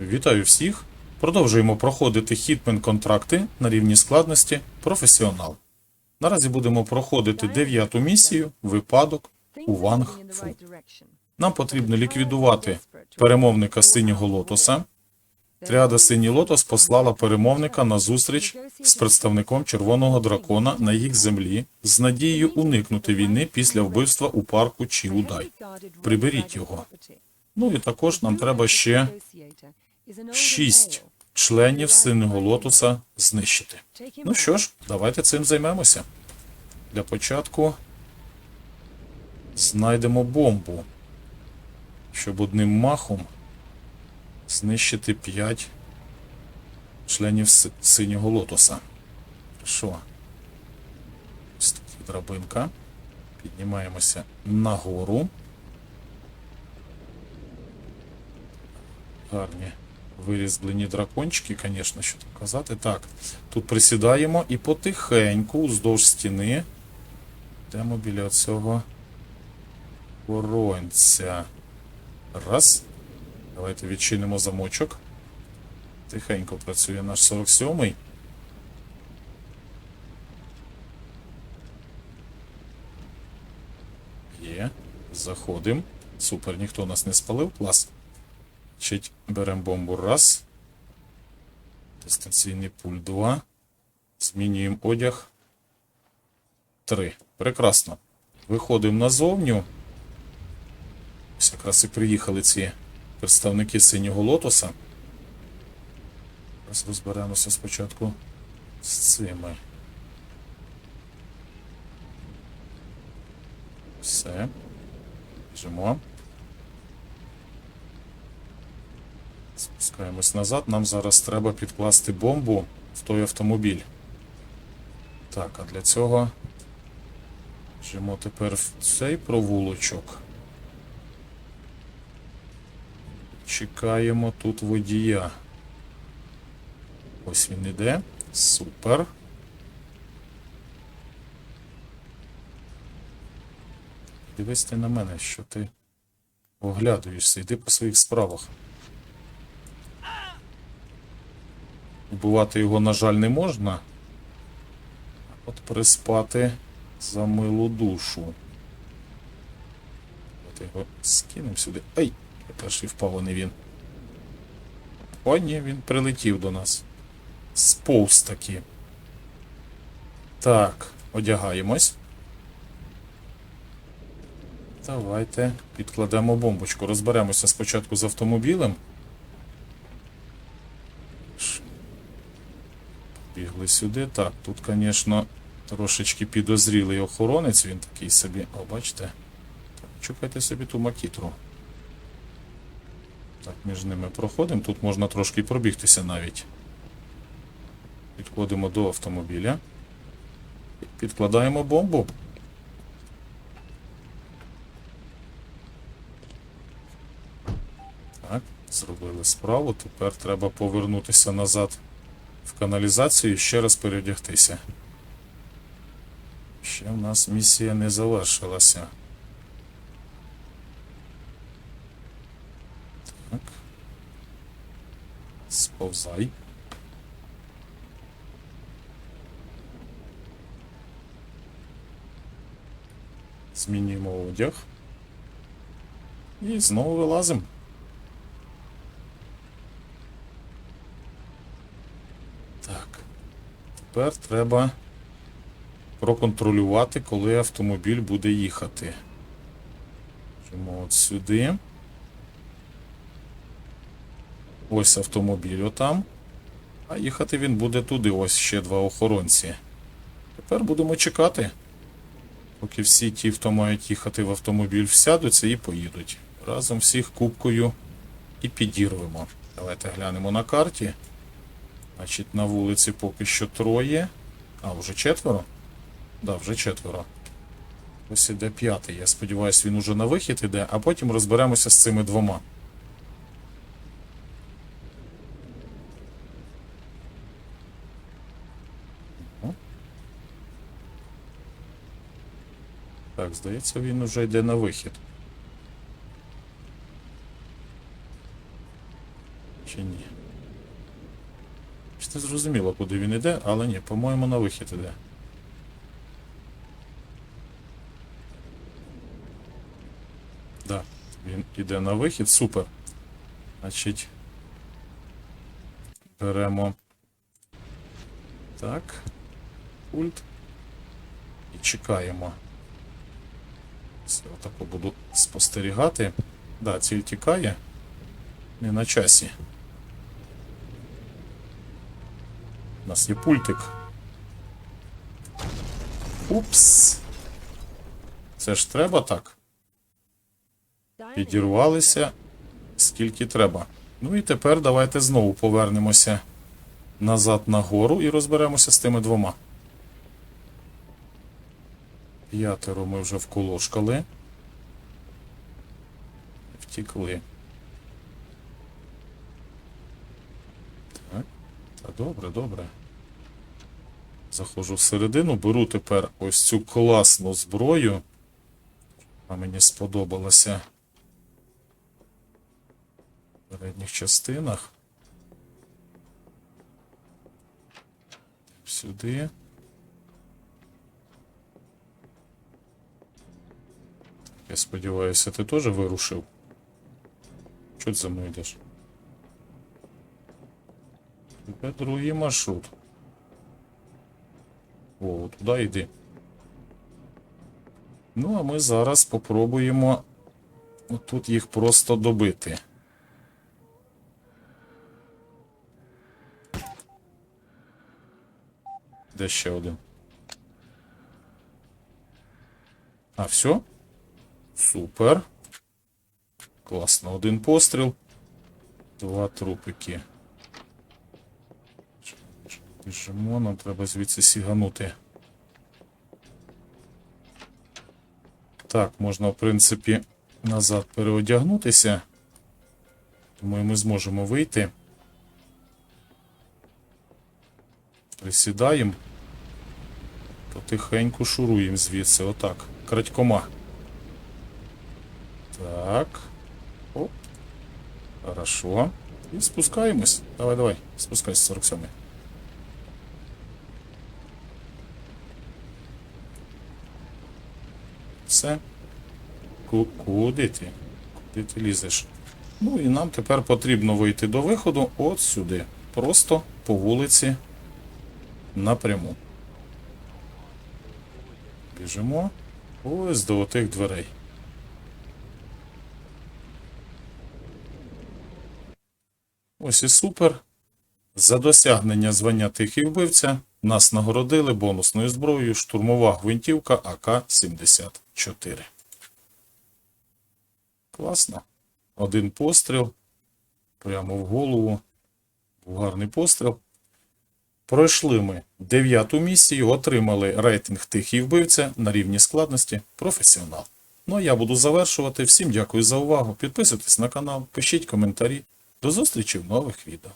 Вітаю всіх! Продовжуємо проходити хітмен контракти на рівні складності професіонал. Наразі будемо проходити дев'яту місію випадок у Ванг Фу. Нам потрібно ліквідувати перемовника синього лотоса. Тріада Синій Лотос послала перемовника на зустріч з представником червоного дракона на їх землі з надією уникнути війни після вбивства у парку Чіудай. Приберіть його. Ну і також нам треба ще шість членів синього лотоса знищити. Ну що ж, давайте цим займемося. Для початку знайдемо бомбу, щоб одним махом знищити 5 членів синього лотоса. Що? Ось є драбинка. Піднімаємося нагору. Гарні вирізблені дракончики, звісно, що там казати. Так, тут присідаємо і потихеньку уздовж стіни йдемо біля цього воронця. Раз. Давайте відчинимо замочок. Тихенько працює наш 47-й. Є. Заходимо. Супер, ніхто нас не спалив. Клас. Чить беремо бомбу раз. Дистанційний пуль 2. Змінюємо одяг. 3. Прекрасно. Виходимо назовню. Ось якраз і приїхали ці представники синього лотоса. Зараз розберемося спочатку з цими. Все. Біжимо. Спускаємось назад. Нам зараз треба підкласти бомбу в той автомобіль. Так, а для цього біжимо тепер в цей провулочок. Чекаємо тут водія. Ось він іде. Супер. Дивись ти на мене, що ти оглядуєшся, йди по своїх справах. Убивати його, на жаль, не можна. От приспати за милу душу. От його скинемо сюди. Ай! Перший впав, а не він. О, ні, він прилетів до нас. Сповз таки. Так, одягаємось. Давайте підкладемо бомбочку. Розберемося спочатку з автомобілем. Бігли сюди. Так, тут, звісно, трошечки підозрілий охоронець, він такий собі. О, бачите? Так, чекайте собі ту макітру. Так, між ними проходимо. Тут можна трошки пробігтися навіть. Підходимо до автомобіля. Підкладаємо бомбу. Так, зробили справу. Тепер треба повернутися назад в каналізацію і ще раз переодягтися. Ще в нас місія не завершилася. Так. Сповзай. Змінюємо одяг. І знову вилазимо. Так. Тепер треба проконтролювати, коли автомобіль буде їхати. Чому от сюди. Ось автомобіль отам. А їхати він буде туди. Ось ще два охоронці. Тепер будемо чекати. Поки всі ті, хто мають їхати в автомобіль, всядуться і поїдуть. Разом всіх кубкою і підірвемо. Давайте глянемо на карті. Значить, на вулиці поки що троє. А, вже четверо? Да, вже четверо. Ось іде п'ятий. Я сподіваюся, він уже на вихід іде, а потім розберемося з цими двома. Так, здається, він уже йде на вихід. Не зрозуміло, куди він іде, але ні, по-моєму, на вихід іде. Да, він іде на вихід, супер. Значить. Беремо. Так. Пульт. І чекаємо. Все, отако буду спостерігати. Да, ціль тікає. Не на часі. У нас є пультик. Упс. Це ж треба так. Підірвалися скільки треба. Ну і тепер давайте знову повернемося назад на гору і розберемося з тими двома. П'ятеро ми вже вколошкали. Втікли. Так. Та добре, добре. Заходжу всередину, беру тепер ось цю класну зброю. А мені сподобалася в передніх частинах. Сюди. Я сподіваюся, ти теж вирушив. Чого ти за мною йдеш? Тепер другий маршрут. О, туди йди. Ну, а ми зараз попробуємо отут їх просто добити. Де ще один? А, все? Супер. Класно. Один постріл. Два трупики. Біжимо, нам треба звідси сіганути. Так, можна, в принципі, назад переодягнутися. Думаю, ми зможемо вийти. Присідаємо. Потихеньку шуруємо звідси. Отак. Крадькома. Так. Оп. Хорошо. І спускаємось. Давай, давай. Спускайся, 47. Все. Куди ти? Куди ти лізеш? Ну і нам тепер потрібно вийти до виходу от сюди. Просто по вулиці напряму. Біжимо ось до отих дверей. Ось і супер. За досягнення звання тихий вбивця нас нагородили бонусною зброєю штурмова гвинтівка АК-74. Класно. Один постріл. Прямо в голову. Гарний постріл. Пройшли ми дев'яту місію, отримали рейтинг тихий вбивця на рівні складності професіонал. Ну а я буду завершувати. Всім дякую за увагу. Підписуйтесь на канал, пишіть коментарі. До зустрічі в нових відео.